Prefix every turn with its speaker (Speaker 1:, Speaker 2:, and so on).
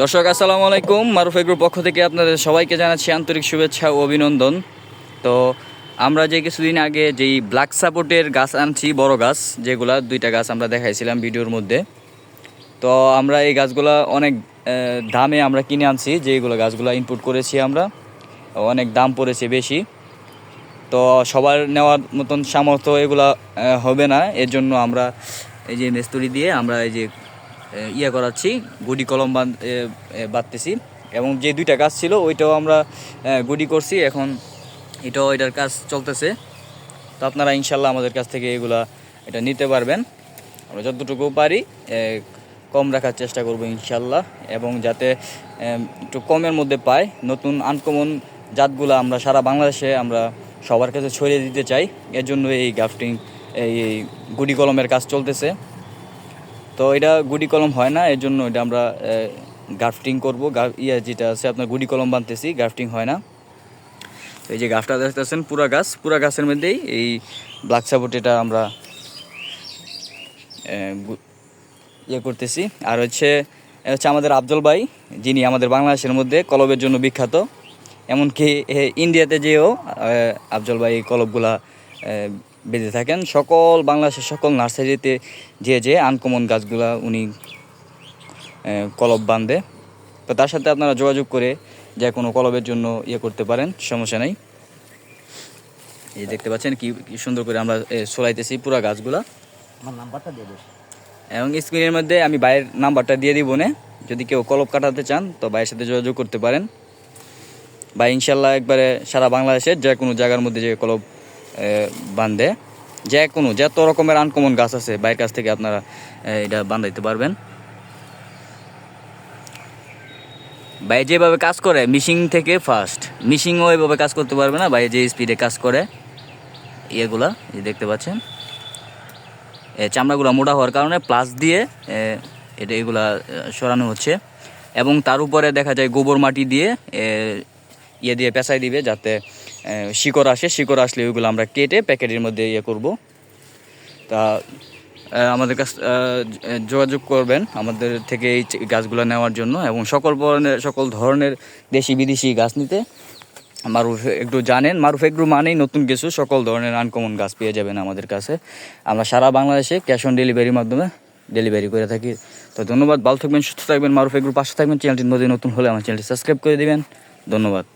Speaker 1: দর্শক, আসসালামু আলাইকুম। মারুফ এগ্রুর পক্ষ থেকে আপনাদের সবাইকে জানাচ্ছি আন্তরিক শুভেচ্ছা ও অভিনন্দন। তো আমরা যে কিছুদিন আগে যেই ব্ল্যাক সাপোর্টের গাছ আনছি, বড় গাছ, যেগুলা দুইটা গাছ আমরা দেখাইছিলাম ভিডিওর মধ্যে, তো আমরা এই গাছগুলা অনেক দামে আমরা কিনে আনছি যেগুলো গাছগুলা ইনপুট করেছি আমরা, অনেক দাম পড়েছে বেশি। তো সবার নেওয়ার মতন সামর্থ্য এগুলা হবে না, এর জন্য আমরা এই যে মেস্তুরি দিয়ে আমরা এই যে ইয়ে করাচ্ছি, গুডি কলম বাঁধতেছি। এবং যে দুইটা গাছ ছিল, ওইটাও আমরা গুডি করছি। এখন এটাও এটার কাজ চলতেছে। তো আপনারা ইনশাল্লাহ আমাদের কাছ থেকে এগুলা এটা নিতে পারবেন। আমরা যতটুকু পারি কম রাখার চেষ্টা করব ইনশাল্লাহ। এবং যাতে একটু কমের মধ্যে পায়। নতুন আনকমন জাতগুলো আমরা সারা বাংলাদেশে আমরা সবার কাছে ছড়িয়ে দিতে চাই। এর জন্য এই গ্রাফটিং এই গুডি কলমের কাজ চলতেছে। তো এটা গুডি কলম হয় না এর জন্য এটা আমরা গ্রাফটিং করব। ইয়ে যেটা আছে, আপনার গুডি কলম বানতেছি, গ্রাফটিং হয় না। এই যে গাছটা দেখতেছেন, পুরা গাছ, পুরা গাছের মধ্যেই এই ব্ল্যাক সাপোর্ট এটা আমরা ইয়ে করতেছি। আর হচ্ছে হচ্ছে আমাদের আফজল ভাই, যিনি আমাদের বাংলাদেশের মধ্যে কলবের জন্য বিখ্যাত। এমনকি ইন্ডিয়াতে যেও আফজল ভাই কলবগুলা বেঁধে থাকেন। সকল বাংলাদেশের সকল নার্সারিতে যে যে আনকমন গাছগুলা উনি কলব বাঁধে। তো তার সাথে আপনারা যোগাযোগ করে যে কোনো কলবের জন্য ইয়ে করতে পারেন সমস্যা নেই। এই দেখতে পাচ্ছেন কি কি সুন্দর করে আমরা সোলাইতেছি পুরা গাছগুলা।
Speaker 2: আমার নাম্বারটা দিয়ে
Speaker 1: এবং স্ক্রিনের মধ্যে আমি ভাইয়ের নাম্বারটা দিয়ে দিব নে। যদি কেউ কলপ কাটাতে চান তো ভাইয়ের সাথে যোগাযোগ করতে পারেন। বা ইনশাল্লাহ একবারে সারা বাংলাদেশের যে কোনো জায়গার মধ্যে যে কলপ এ, বান্ধে। যে কোনো যত রকমের আনকমন গাছ আছে ভাইয়ের কাছ থেকে আপনারা এটা বান্ধাইতে পারবেন। ভাই, যেভাবে কাজ করে মিশিং থেকে ফার্স্ট মিশিংও এভাবে কাজ করতে পারবে না, ভাই, যে স্পিডে কাজ করে। ইয়েগুলা দেখতে পাচ্ছেন। চামড়াগুলো মোটা হওয়ার কারণে প্লাস দিয়ে এটা এগুলা সরানো হচ্ছে। এবং তার উপরে দেখা যায় গোবর মাটি দিয়ে ইয়ে দিয়ে পেঁচাই দিবে, যাতে শিকড় আসে, শিকড় আসলে ওইগুলো আমরা কেটে প্যাকেটের মধ্যে ইয়ে করব। তা আমাদের কাছ যোগাযোগ করবেন আমাদের থেকে এই গাছগুলো নেওয়ার জন্য এবং সকল ধরনের সকল ধরনের দেশি বিদেশি গাছ নিতে মারুফ একটু জানেন। মারুফ এগ্রু মানেই নতুন কিছু, সকল ধরনের আনকমন গাছ পেয়ে যাবেন আমাদের কাছে। আমরা সারা বাংলাদেশে ক্যাশ অন ডেলিভারির মাধ্যমে ডেলিভারি করে থাকি। তো ধন্যবাদ। ভালো থাকবেন, সুস্থ থাকবেন। মারুফ এগ্রু পাশে থাকবেন। চ্যানেলটির মধ্যে নতুন হলে আমার চ্যানেলটি সাবস্ক্রাইব করে দেবেন। ধন্যবাদ।